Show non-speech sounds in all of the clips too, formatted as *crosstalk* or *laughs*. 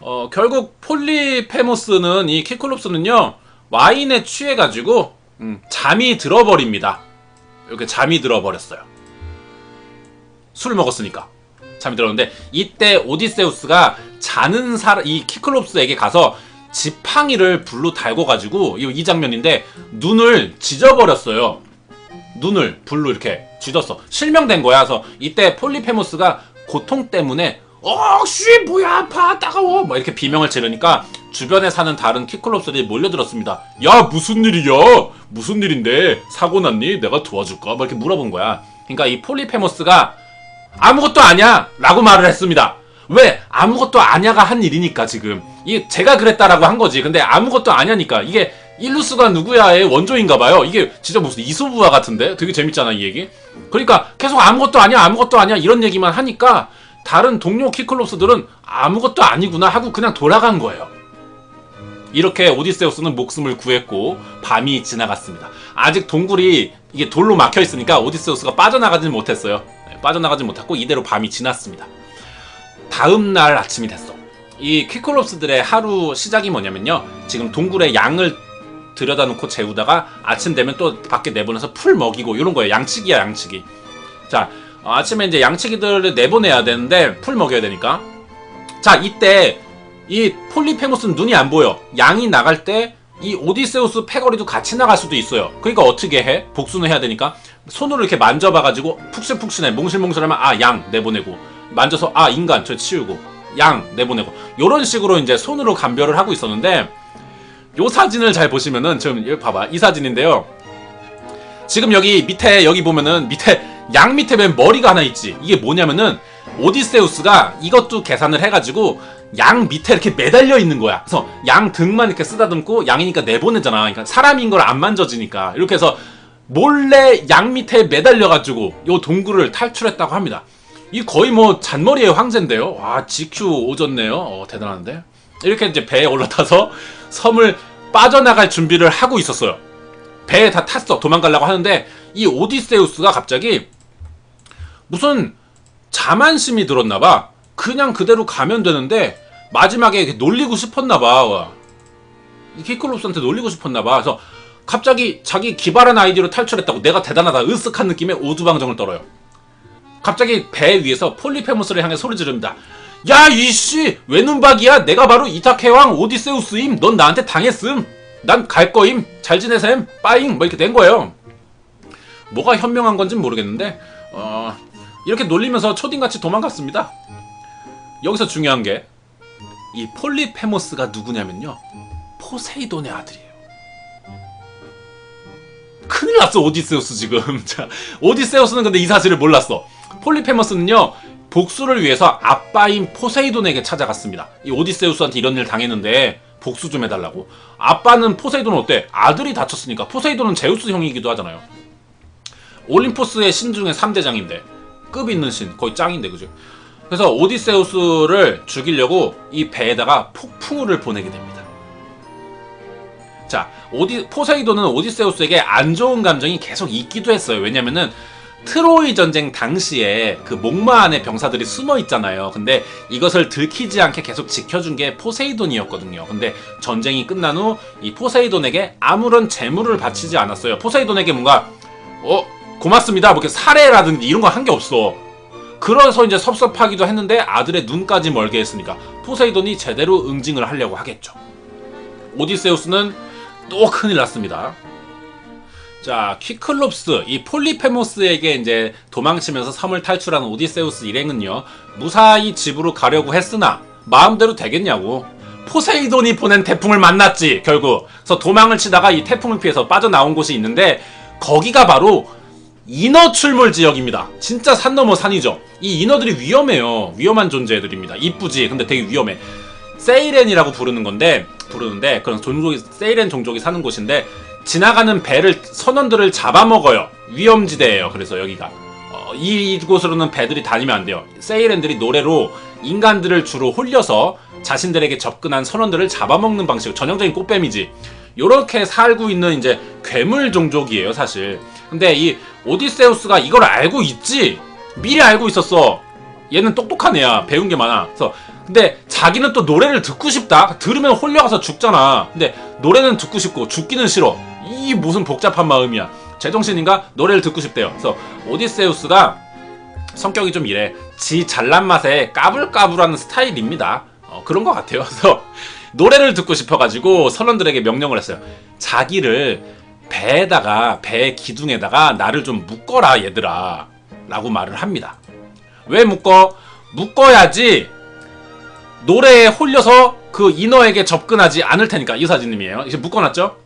어, 결국 폴리페모스는 이 키클롭스는요 와인에 취해가지고 음, 잠이 들어버립니다. 이렇게 잠이 들어버렸어요. 술 먹었으니까 잠이 들었는데 이때 오디세우스가 자는 사람 이 키클롭스에게 가서 지팡이를 불로 달고 가지고 이, 이 장면인데 눈을 찢어버렸어요. 눈을 불로 이렇게 쥐었어. 실명된 거야. 그래서 이때 폴리페모스가 고통 때문에 어씨 뭐야 아파 따가워 막 이렇게 비명을 지르니까 주변에 사는 다른 키클롭스들이 몰려들었습니다. 야 무슨 일이야? 무슨 일인데 사고 났니? 내가 도와줄까? 막 이렇게 물어본 거야. 그러니까 이 폴리페모스가 아무것도 아니야 라고 말을 했습니다. 왜? 아무것도 아냐가 한 일이니까 지금 이게 제가 그랬다라고 한 거지. 근데 아무것도 아냐니까 이게 일루스가 누구야의 원조인가 봐요. 이게 진짜 무슨 이소부화 같은데 되게 재밌잖아 이 얘기. 그러니까 계속 아무것도 아니야 아무것도 아니야 이런 얘기만 하니까 다른 동료 키클롭스들은 아무것도 아니구나 하고 그냥 돌아간 거예요. 이렇게 오디세우스는 목숨을 구했고 밤이 지나갔습니다. 아직 동굴이 이게 돌로 막혀 있으니까 오디세우스가 빠져나가지는 못했어요. 네, 빠져나가지 못했고 이대로 밤이 지났습니다. 다음 날 아침이 됐어. 이 키클롭스들의 하루 시작이 뭐냐면요. 지금 동굴에 양을 들여다 놓고 재우다가 아침 되면 또 밖에 내보내서 풀 먹이고 이런 거예요. 양치기야 양치기. 자 어, 아침에 이제 양치기들을 내보내야 되는데 풀 먹여야 되니까. 자 이때 이 폴리페모스는 눈이 안 보여. 양이 나갈 때 이 오디세우스 패거리도 같이 나갈 수도 있어요. 그러니까 어떻게 해? 복수는 해야 되니까 손으로 이렇게 만져봐가지고 푹신푹신해 몽실몽실하면 아 양 내보내고 만져서 아 인간 저 치우고 양 내보내고 요런 식으로 이제 손으로 감별을 하고 있었는데 요 사진을 잘 보시면은 지금 여기 봐봐 이 사진인데요. 지금 여기 밑에 여기 보면은 밑에 양 밑에 맨 머리가 하나 있지. 이게 뭐냐면은 오디세우스가 이것도 계산을 해가지고 양 밑에 이렇게 매달려 있는 거야. 그래서 양 등만 이렇게 쓰다듬고 양이니까 내보내잖아. 그러니까 사람인 걸 안 만져지니까 이렇게 해서 몰래 양 밑에 매달려가지고 요 동굴을 탈출했다고 합니다. 이 거의 뭐 잔머리의 황제인데요. 와 GQ 오졌네요. 어, 대단한데. 이렇게 이제 배에 올라타서 섬을 빠져나갈 준비를 하고 있었어요. 배에 다 탔어. 도망가려고 하는데 이 오디세우스가 갑자기 무슨 자만심이 들었나봐. 그냥 그대로 가면 되는데 마지막에 이렇게 놀리고 싶었나봐. 이 키클롭스한테 놀리고 싶었나봐. 그래서 갑자기 자기 기발한 아이디어로 탈출했다고 내가 대단하다 으쓱한 느낌의 오두방정을 떨어요. 갑자기 배 위에서 폴리페모스를 향해 소리 지릅니다. 야 이씨 외눈박이야 내가 바로 이타케왕 오디세우스임 넌 나한테 당했음 난 갈 거임 잘 지내셈 빠잉 뭐 이렇게 된 거예요. 뭐가 현명한 건진 모르겠는데 어 이렇게 놀리면서 초딩같이 도망갔습니다. 여기서 중요한 게 이 폴리페모스가 누구냐면요 포세이돈의 아들이에요. 큰일 났어 오디세우스 지금. *laughs* 자 오디세우스는 근데 이 사실을 몰랐어. 폴리페모스는요 복수를 위해서 아빠인 포세이돈에게 찾아갔습니다. 이 오디세우스한테 이런 일 당했는데 복수 좀 해달라고. 아빠는 포세이돈 어때? 아들이 다쳤으니까 포세이돈은 제우스 형이기도 하잖아요. 올림포스의 신 중에 3대장인데 급 있는 신 거의 짱인데 그죠? 그래서 오디세우스를 죽이려고 이 배에다가 폭풍우를 보내게 됩니다. 자, 오디 포세이돈은 오디세우스에게 안 좋은 감정이 계속 있기도 했어요. 왜냐면은 트로이 전쟁 당시에 그 목마 안에 병사들이 숨어 있잖아요. 근데 이것을 들키지 않게 계속 지켜준 게 포세이돈이었거든요. 근데 전쟁이 끝난 후 이 포세이돈에게 아무런 재물을 바치지 않았어요. 포세이돈에게 뭔가 어 고맙습니다. 뭐 이렇게 사례라든지 이런 거 한 게 없어. 그래서 이제 섭섭하기도 했는데 아들의 눈까지 멀게 했으니까 포세이돈이 제대로 응징을 하려고 하겠죠. 오디세우스는 또 큰일 났습니다. 자, 퀴클롭스, 이 폴리페모스에게 이제 도망치면서 섬을 탈출한 오디세우스 일행은요, 무사히 집으로 가려고 했으나, 마음대로 되겠냐고. 포세이돈이 보낸 태풍을 만났지, 결국. 그래서 도망을 치다가 이 태풍을 피해서 빠져나온 곳이 있는데, 거기가 바로 인어 출몰 지역입니다. 진짜 산 넘어 산이죠. 이 인어들이 위험해요. 위험한 존재들입니다. 이쁘지. 근데 되게 위험해. 세이렌이라고 부르는 건데 부르는데 그런 종족이 세이렌 종족이 사는 곳인데 지나가는 배를 선원들을 잡아먹어요. 위험지대예요. 그래서 여기가 어, 이곳으로는 배들이 다니면 안 돼요. 세이렌들이 노래로 인간들을 주로 홀려서 자신들에게 접근한 선원들을 잡아먹는 방식. 전형적인 꽃뱀이지. 요렇게 살고 있는 이제 괴물 종족이에요, 사실. 근데 이 오디세우스가 이걸 알고 있지. 미리 알고 있었어. 얘는 똑똑한 애야. 배운 게 많아. 그래서 근데 자기는 또 노래를 듣고 싶다. 들으면 홀려가서 죽잖아. 근데 노래는 듣고 싶고 죽기는 싫어. 이 무슨 복잡한 마음이야. 제정신인가? 노래를 듣고 싶대요. 그래서 오디세우스가 성격이 좀 이래. 지 잘난 맛에 까불까불하는 스타일입니다. 어, 그런 것 같아요. *laughs* 그래서 노래를 듣고 싶어가지고 선원들에게 명령을 했어요. 자기를 배에다가 배 기둥에다가 나를 좀 묶어라 얘들아 라고 말을 합니다. 왜 묶어? 묶어야지 노래에 홀려서 그 인어에게 접근하지 않을 테니까 이사진님이에요. 이제 묶어놨죠?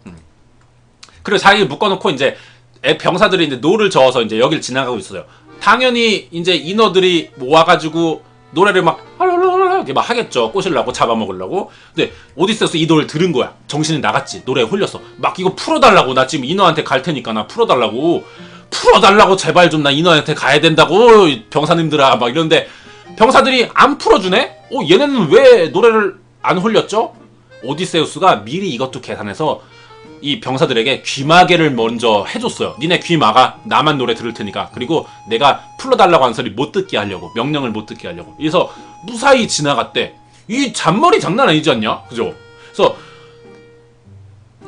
음. 그리고 자기 묶어놓고 이제 애- 병사들이 이제 노를 저어서 이제 여길 지나가고 있어요. 당연히 이제 인어들이 모아가지고 노래를 막 이렇게 막 하겠죠. 꼬시려고 잡아먹으려고. 근데 오디세우스 이 노래를 들은 거야. 정신이 나갔지. 노래에 홀렸어. 막 이거 풀어달라고. 나 지금 인어한테 갈 테니까 나 풀어달라고. 풀어달라고 제발 좀 나 인어한테 가야 된다고 병사님들아 막 이러는데 병사들이 안 풀어주네? 어 얘네는 왜 노래를 안 홀렸죠? 오디세우스가 미리 이것도 계산해서 이 병사들에게 귀마개를 먼저 해줬어요. 니네 귀 막아. 나만 노래 들을 테니까. 그리고 내가 풀어달라고 한 소리 못 듣게 하려고. 명령을 못 듣게 하려고. 그래서 무사히 지나갔대. 이 잔머리 장난 아니지 않냐? 그죠? 그래서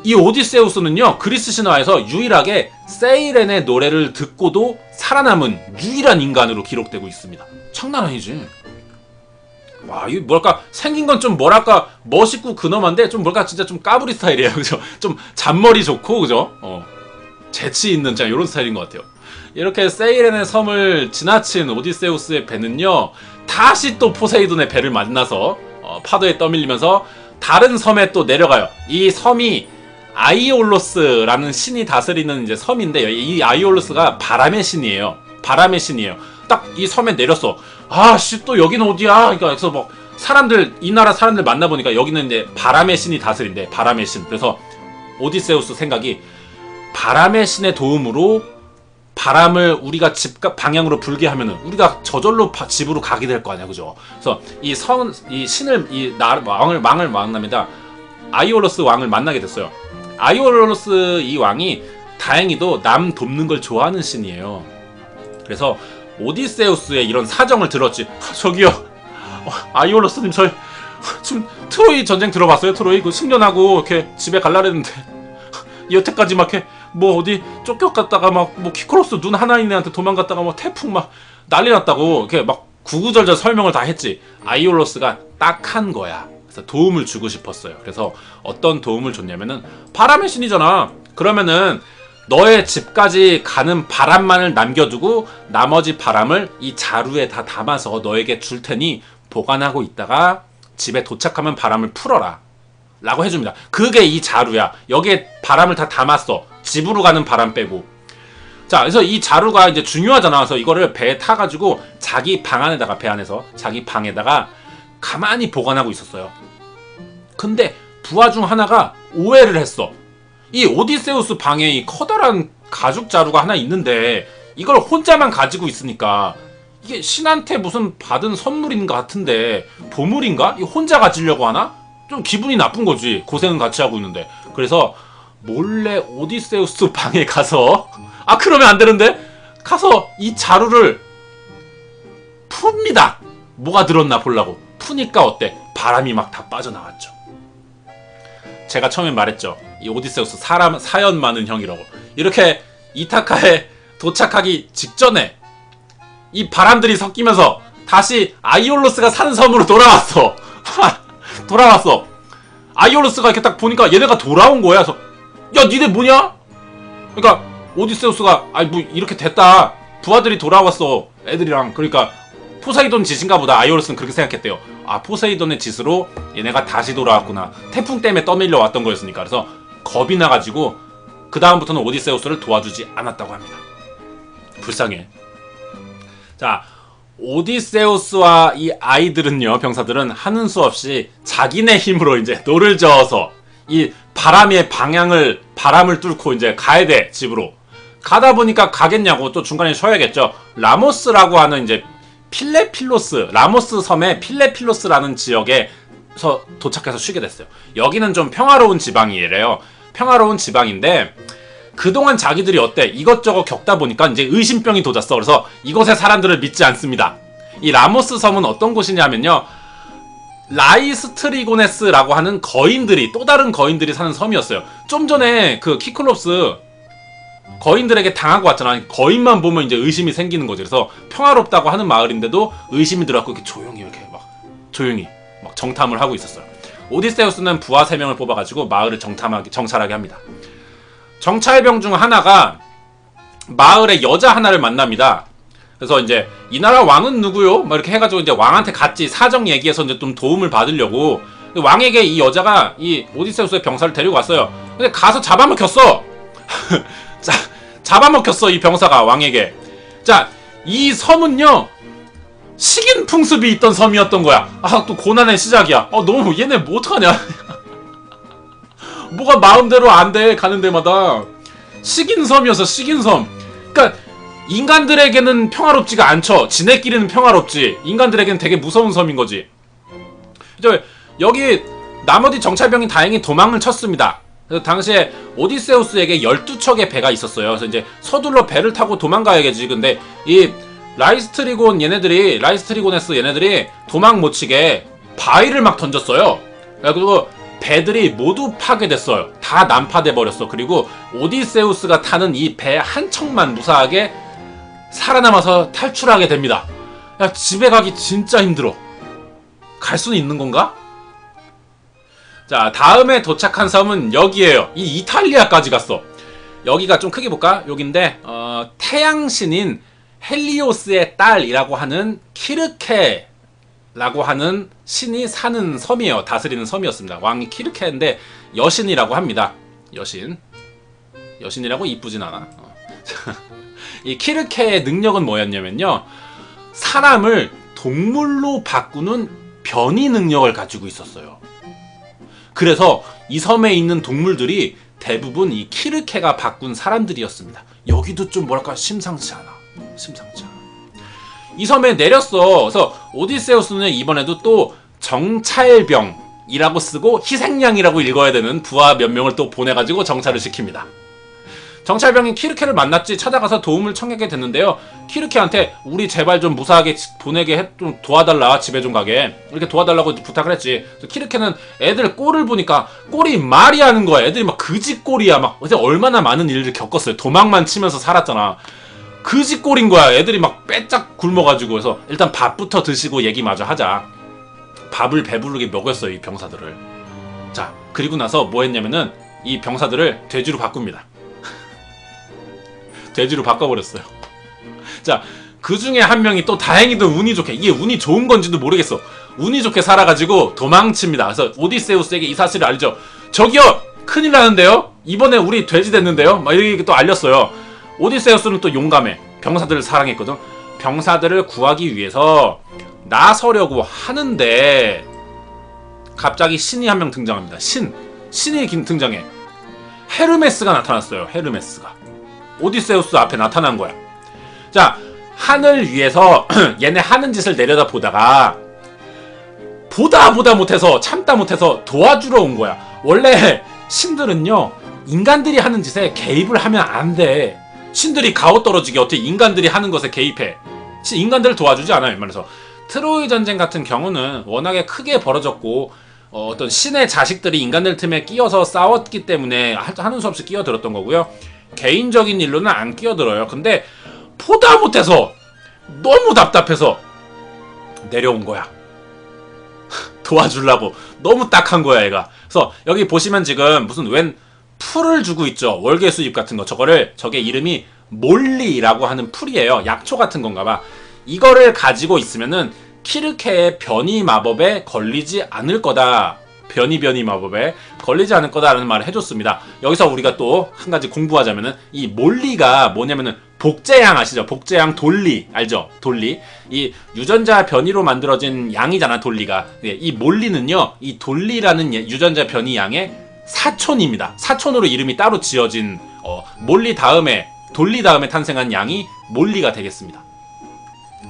이 오디세우스는요 그리스 신화에서 유일하게 세이렌의 노래를 듣고도 살아남은 유일한 인간으로 기록되고 있습니다. 장난 아니지. 와, 이거 뭐랄까 생긴 건 좀 뭐랄까 멋있고 근엄한데 좀 뭐랄까 진짜 좀 까불이 스타일이에요, *laughs* 그죠? 좀 잔머리 좋고 그죠? 어, 재치 있는 진짜 이런 스타일인 것 같아요. 이렇게 세이렌의 섬을 지나친 오디세우스의 배는요 다시 또 포세이돈의 배를 만나서 어, 파도에 떠밀리면서 다른 섬에 또 내려가요. 이 섬이 아이올로스라는 신이 다스리는 이제 섬인데 이 아이올로스가 바람의 신이에요. 바람의 신이에요. 딱 이 섬에 내렸어. 아씨 또 여기는 어디야? 그러니까 그래서 뭐 사람들 이 나라 사람들 만나 보니까 여기는 이제 바람의 신이 다스린대. 바람의 신. 그래서 오디세우스 생각이 바람의 신의 도움으로 바람을 우리가 집 가- 방향으로 불게 하면은 우리가 저절로 바- 집으로 가게 될 거 아니야, 그죠? 그래서 이 성, 이 신을 이 나, 왕을 왕을 만납니다. 아이올로스 왕을 만나게 됐어요. 아이올로스 이 왕이 다행히도 남 돕는 걸 좋아하는 신이에요. 그래서 오디세우스의 이런 사정을 들었지. 아, 저기요, 어, 아이올로스님 저 지금 트로이 전쟁 들어봤어요? 트로이? 그 숙련하고 이렇게 집에 갈라 그랬는데. 여태까지 막 이렇게 뭐 어디 쫓겨갔다가 막 뭐 키크로스 눈 하나 있는 애한테 도망갔다가 뭐 태풍 막 난리 났다고 이렇게 막 구구절절 설명을 다 했지. 아이올로스가 딱한 거야. 그래서 도움을 주고 싶었어요. 그래서 어떤 도움을 줬냐면은 바람의 신이잖아. 그러면은 너의 집까지 가는 바람만을 남겨두고 나머지 바람을 이 자루에 다 담아서 너에게 줄 테니 보관하고 있다가 집에 도착하면 바람을 풀어라 라고 해줍니다. 그게 이 자루야. 여기에 바람을 다 담았어. 집으로 가는 바람 빼고. 자, 그래서 이 자루가 이제 중요하잖아. 그래서 이거를 배에 타가지고 자기 방 안에다가, 배 안에서 자기 방에다가 가만히 보관하고 있었어요. 근데 부하 중 하나가 오해를 했어. 이 오디세우스 방에 이 커다란 가죽 자루가 하나 있는데 이걸 혼자만 가지고 있으니까 이게 신한테 무슨 받은 선물인 것 같은데 보물인가? 이 혼자 가지려고 하나? 좀 기분이 나쁜 거지. 고생은 같이 하고 있는데. 그래서 몰래 오디세우스 *laughs* 방에 가서 아 그러면 안 되는데 가서 이 자루를 풉니다. 뭐가 들었나 보려고. 푸니까 어때? 바람이 막 다 빠져나왔죠. 제가 처음에 말했죠. 이 오디세우스 사람 사연 많은 형이라고. 이렇게 이타카에 도착하기 직전에 이 바람들이 섞이면서 다시 아이올로스가 사는 섬으로 돌아왔어. *laughs* 돌아왔어. 아이올로스가 이렇게 딱 보니까 얘네가 돌아온 거야. 그래서 야 니네 뭐냐? 그러니까 오디세우스가 아이 뭐 이렇게 됐다. 부하들이 돌아왔어. 애들이랑 그러니까 포세이돈 짓인가 보다. 아이올로스는 그렇게 생각했대요. 아 포세이돈의 짓으로 얘네가 다시 돌아왔구나. 태풍 때문에 떠밀려 왔던 거였으니까. 그래서 겁이 나가지고 그 다음부터는 오디세우스를 도와주지 않았다고 합니다. 불쌍해. 자, 오디세우스와 이 아이들은요, 병사들은 하는 수 없이 자기네 힘으로 이제 노를 저어서 이 바람의 방향을, 바람을 뚫고 이제 가야 돼, 집으로. 가다 보니까 가겠냐고 또 중간에 쉬어야겠죠. 라모스라고 하는 이제 필레필로스, 라모스 섬의 필레필로스라는 지역에 서 도착해서 쉬게 됐어요. 여기는 좀 평화로운 지방이래요. 평화로운 지방인데 그동안 자기들이 어때? 이것저것 겪다 보니까 이제 의심병이 돋았어. 그래서 이곳의 사람들을 믿지 않습니다. 이 라모스 섬은 어떤 곳이냐면요. 라이스트리고네스라고 하는 거인들이 또 다른 거인들이 사는 섬이었어요. 좀 전에 그 키클롭스 거인들에게 당하고 왔잖아. 거인만 보면 이제 의심이 생기는 거지. 그래서 평화롭다고 하는 마을인데도 의심이 들어갖고 이렇게 조용히 이렇게 막 조용히 막 정탐을 하고 있었어요. 오디세우스는 부하 세 명을 뽑아가지고 마을을 정탐하게 정찰하게 합니다. 정찰병 중 하나가 마을의 여자 하나를 만납니다. 그래서 이제 이 나라 왕은 누구요? 막 이렇게 해가지고 이제 왕한테 같이 사정 얘기해서 이제 좀 도움을 받으려고 왕에게 이 여자가 이 오디세우스의 병사를 데리고 왔어요. 근데 가서 잡아먹혔어. *laughs* 자, 잡아먹혔어 이 병사가 왕에게. 자, 이 섬은요 식인 풍습이 있던 섬이었던 거야. 아, 또 고난의 시작이야. 어, 너무 얘네 뭐 어떡하냐? *laughs* 뭐가 마음대로 안 돼 가는 데마다 식인 섬이어서 식인 섬. 그러니까 인간들에게는 평화롭지가 않죠. 지네끼리는 평화롭지. 인간들에게는 되게 무서운 섬인 거지. 저 여기 나머지 정찰병이 다행히 도망을 쳤습니다. 그래서 당시에 오디세우스에게 12척의 배가 있었어요. 그래서 이제 서둘러 배를 타고 도망가야겠지. 근데 이 라이스트리곤 얘네들이 라이스트리곤에스 얘네들이 도망 못 치게 바위를 막 던졌어요. 그리고 배들이 모두 파괴됐어요. 다 난파돼 버렸어. 그리고 오디세우스가 타는 이 배 한 척만 무사하게 살아남아서 탈출하게 됩니다. 야 집에 가기 진짜 힘들어. 갈 수는 있는 건가? 자, 다음에 도착한 섬은 여기에요. 이 이탈리아까지 갔어. 여기가 좀 크게 볼까? 여긴데, 어, 태양신인 헬리오스의 딸이라고 하는 키르케라고 하는 신이 사는 섬이에요. 다스리는 섬이었습니다. 왕이 키르케인데 여신이라고 합니다. 여신. 여신이라고 이쁘진 않아. 어. *laughs* 이 키르케의 능력은 뭐였냐면요. 사람을 동물로 바꾸는 변이 능력을 가지고 있었어요. 그래서 이 섬에 있는 동물들이 대부분 이 키르케가 바꾼 사람들이었습니다. 여기도 좀 뭐랄까 심상치 않아. 심상치. 이 섬에 내렸어. 그래서 오디세우스는 이번에도 또 정찰병이라고 쓰고 희생양이라고 읽어야 되는 부하 몇 명을 또 보내가지고 정찰을 시킵니다. 정찰병이 키르케를 만났지 찾아가서 도움을 청하게 됐는데요. 키르케한테 우리 제발 좀 무사하게 지- 보내게 해, 좀 도와달라 집에 좀 가게 이렇게 도와달라고 부탁을 했지. 키르케는 애들 꼴을 보니까 꼴이 말이 하는 거야. 애들이 막 그지 꼴이야. 막 어제 얼마나 많은 일을 겪었어요. 도망만 치면서 살았잖아. 그지 꼴인 거야. 애들이 막 빼짝 굶어가지고 그래서 일단 밥부터 드시고 얘기 마저 하자. 밥을 배부르게 먹였어요 이 병사들을. 자 그리고 나서 뭐 했냐면은 이 병사들을 돼지로 바꿉니다. *laughs* 돼지로 바꿔버렸어요. 자, 그 중에 한 명이 또 다행히도 운이 좋게, 이게 운이 좋은 건지도 모르겠어. 운이 좋게 살아가지고 도망칩니다. 그래서 오디세우스에게 이 사실을 알죠. 저기요! 큰일 나는데요? 이번에 우리 돼지 됐는데요? 막 이렇게 또 알렸어요. 오디세우스는 또 용감해. 병사들을 사랑했거든. 병사들을 구하기 위해서 나서려고 하는데, 갑자기 신이 한 명 등장합니다. 신. 신이 긴- 등장해. 헤르메스가 나타났어요. 헤르메스가. 오디세우스 앞에 나타난 거야. 자, 하늘 위에서 *clears throat* 얘네 하는 짓을 내려다 보다가 보다 보다 못해서 참다 못해서 도와주러 온 거야. 원래 신들은요 인간들이 하는 짓에 개입을 하면 안 돼. 신들이 가오 떨어지게 어떻게 인간들이 하는 것에 개입해? 신- 인간들을 도와주지 않아요. 말해서 트로이 전쟁 같은 경우는 워낙에 크게 벌어졌고 어, 어떤 신의 자식들이 인간들 틈에 끼어서 싸웠기 때문에 하- 하는 수 없이 끼어들었던 거고요. 개인적인 일로는 안 끼어들어요. 근데 보다 못해서 너무 답답해서 내려온 거야. *laughs* 도와주려고 너무 딱한 거야 얘가. 그래서 여기 보시면 지금 무슨 웬 풀을 주고 있죠. 월계 수잎 같은 거. 저거를 저게 이름이 몰리라고 하는 풀이에요. 약초 같은 건가 봐. 이거를 가지고 있으면은 키르케의 변이 마법에 걸리지 않을 거다. 변이 변이 마법에 걸리지 않을 거다라는 말을 해줬습니다. 여기서 우리가 또 한 가지 공부하자면은 이 몰리가 뭐냐면은 복제양 아시죠? 복제양 돌리 알죠? 돌리 이 유전자 변이로 만들어진 양이잖아 돌리가. 예, 이 몰리는요 이 돌리라는 예- 유전자 변이 양의 사촌입니다. 사촌으로 이름이 따로 지어진 어, 몰리 다음에 돌리 다음에 탄생한 양이 몰리가 되겠습니다.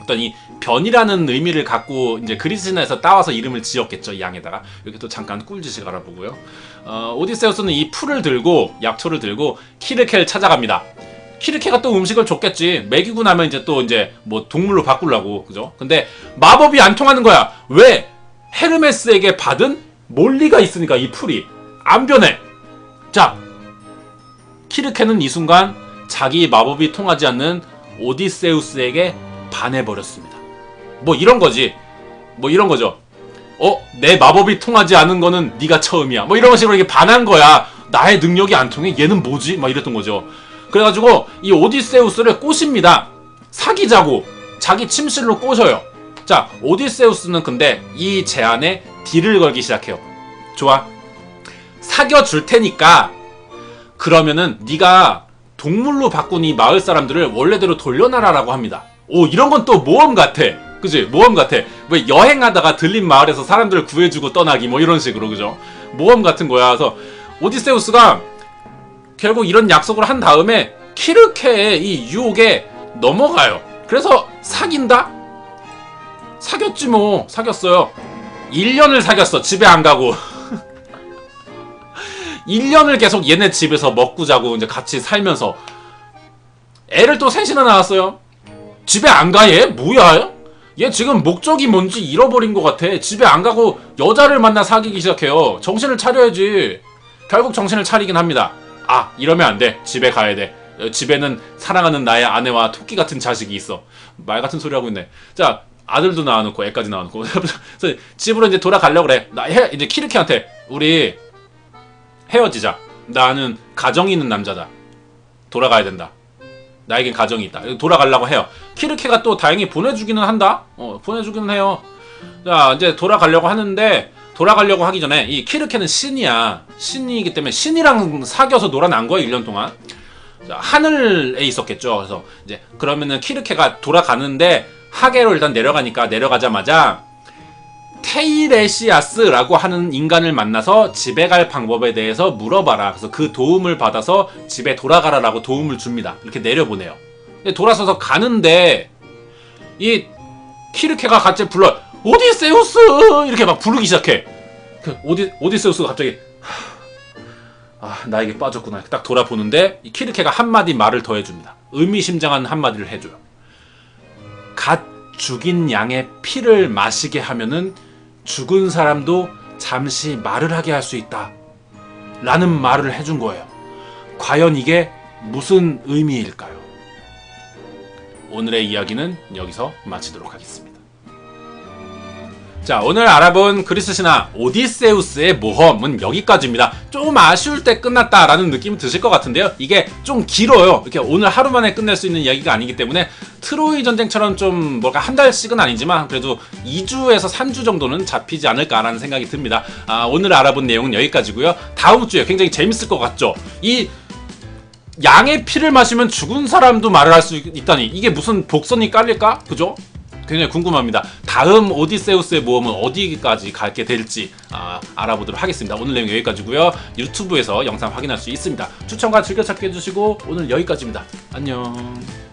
어떤 이 변이라는 의미를 갖고 이제 그리스 신화에서 따와서 이름을 지었겠죠 이 양에다가 이렇게 또 잠깐 꿀지식 알아보고요. 어, 오디세우스는 이 풀을 들고 약초를 들고 키르케를 찾아갑니다. 키르케가 또 음식을 줬겠지. 먹이고 나면 이제 또 이제 뭐 동물로 바꾸려고 그죠? 근데 마법이 안 통하는 거야. 왜? 헤르메스에게 받은 몰리가 있으니까 이 풀이 안 변해. 자, 키르케는 이 순간 자기 마법이 통하지 않는 오디세우스에게 반해버렸습니다. 뭐 이런 거지. 뭐 이런 거죠. 어, 내 마법이 통하지 않은 거는 네가 처음이야. 뭐 이런 식으로 이게 반한 거야. 나의 능력이 안 통해? 얘는 뭐지? 막 이랬던 거죠. 그래가지고 이 오디세우스를 꼬십니다. 사귀자고 자기 침실로 꼬셔요. 자, 오디세우스는 근데 이 제안에 딜을 걸기 시작해요. 좋아. 사겨 줄 테니까 그러면은 네가 동물로 바꾼 이 마을 사람들을 원래대로 돌려놔라라고 합니다. 오 이런 건 또 모험 같아. 그지? 모험 같아. 왜 여행하다가 들린 마을에서 사람들을 구해주고 떠나기 뭐 이런 식으로 그죠? 모험 같은 거야. 그래서 오디세우스가 결국 이런 약속을 한 다음에 키르케의 이 유혹에 넘어가요. 그래서 사귄다? 사귀었지 뭐. 사귀었어요. 1년을 사귀었어. 집에 안 가고. 1년을 계속 얘네 집에서 먹고 자고 이제 같이 살면서 애를 또 셋이나 낳았어요. 집에 안 가, 얘? 뭐야? 얘 지금 목적이 뭔지 잃어버린 것 같아. 집에 안 가고 여자를 만나 사귀기 시작해요. 정신을 차려야지. 결국 정신을 차리긴 합니다. 아, 이러면 안 돼. 집에 가야 돼. 어, 집에는 사랑하는 나의 아내와 토끼 같은 자식이 있어. 말 같은 소리 하고 있네. 자, 아들도 낳아놓고 애까지 낳아놓고. *laughs* 그래서 집으로 이제 돌아가려고 그래. 나 해, 이제 키르키한테 우리 헤어지자. 나는 가정이 있는 남자다. 돌아가야 된다. 나에겐 가정이 있다. 돌아가려고 해요. 키르케가 또 다행히 보내주기는 한다. 어, 보내주기는 해요. 자, 이제 돌아가려고 하는데 돌아가려고 하기 전에 이 키르케는 신이야. 신이기 때문에 신이랑 사귀어서 놀아난 거야 1년 동안. 자, 하늘에 있었겠죠. 그래서 이제 그러면은 키르케가 돌아가는데 하계로 일단 내려가니까 내려가자마자 테이레시아스라고 하는 인간을 만나서 집에 갈 방법에 대해서 물어봐라. 그래서 그 도움을 받아서 집에 돌아가라라고 도움을 줍니다. 이렇게 내려보내요. 돌아서서 가는데 이 키르케가 갑자기 불러 오디세우스 이렇게 막 부르기 시작해. 그 오디 오디세우스가 갑자기 아 나에게 빠졌구나. 딱 돌아보는데 이 키르케가 한 마디 말을 더 해줍니다. 의미심장한 한 마디를 해줘요. 갓 죽인 양의 피를 마시게 하면은 죽은 사람도 잠시 말을 하게 할 수 있다. 라는 말을 해준 거예요. 과연 이게 무슨 의미일까요? 오늘의 이야기는 여기서 마치도록 하겠습니다. 자, 오늘 알아본 그리스 신화 오디세우스의 모험은 여기까지입니다. 좀 아쉬울 때 끝났다라는 느낌이 드실 것 같은데요. 이게 좀 길어요. 이렇게 오늘 하루 만에 끝낼 수 있는 이야기가 아니기 때문에 트로이 전쟁처럼 좀 뭔가 한 달씩은 아니지만 그래도 2주에서 3주 정도는 잡히지 않을까라는 생각이 듭니다. 아, 오늘 알아본 내용은 여기까지고요. 다음 주에 굉장히 재밌을 것 같죠? 이 양의 피를 마시면 죽은 사람도 말을 할 수 있다니 이게 무슨 복선이 깔릴까? 그죠? 굉장히 궁금합니다. 다음 오디세우스의 모험은 어디까지 가게 될지 아, 알아보도록 하겠습니다. 오늘 내용 여기까지고요. 유튜브에서 영상 확인할 수 있습니다. 추천과 즐겨찾기 해주시고 오늘 여기까지입니다. 안녕.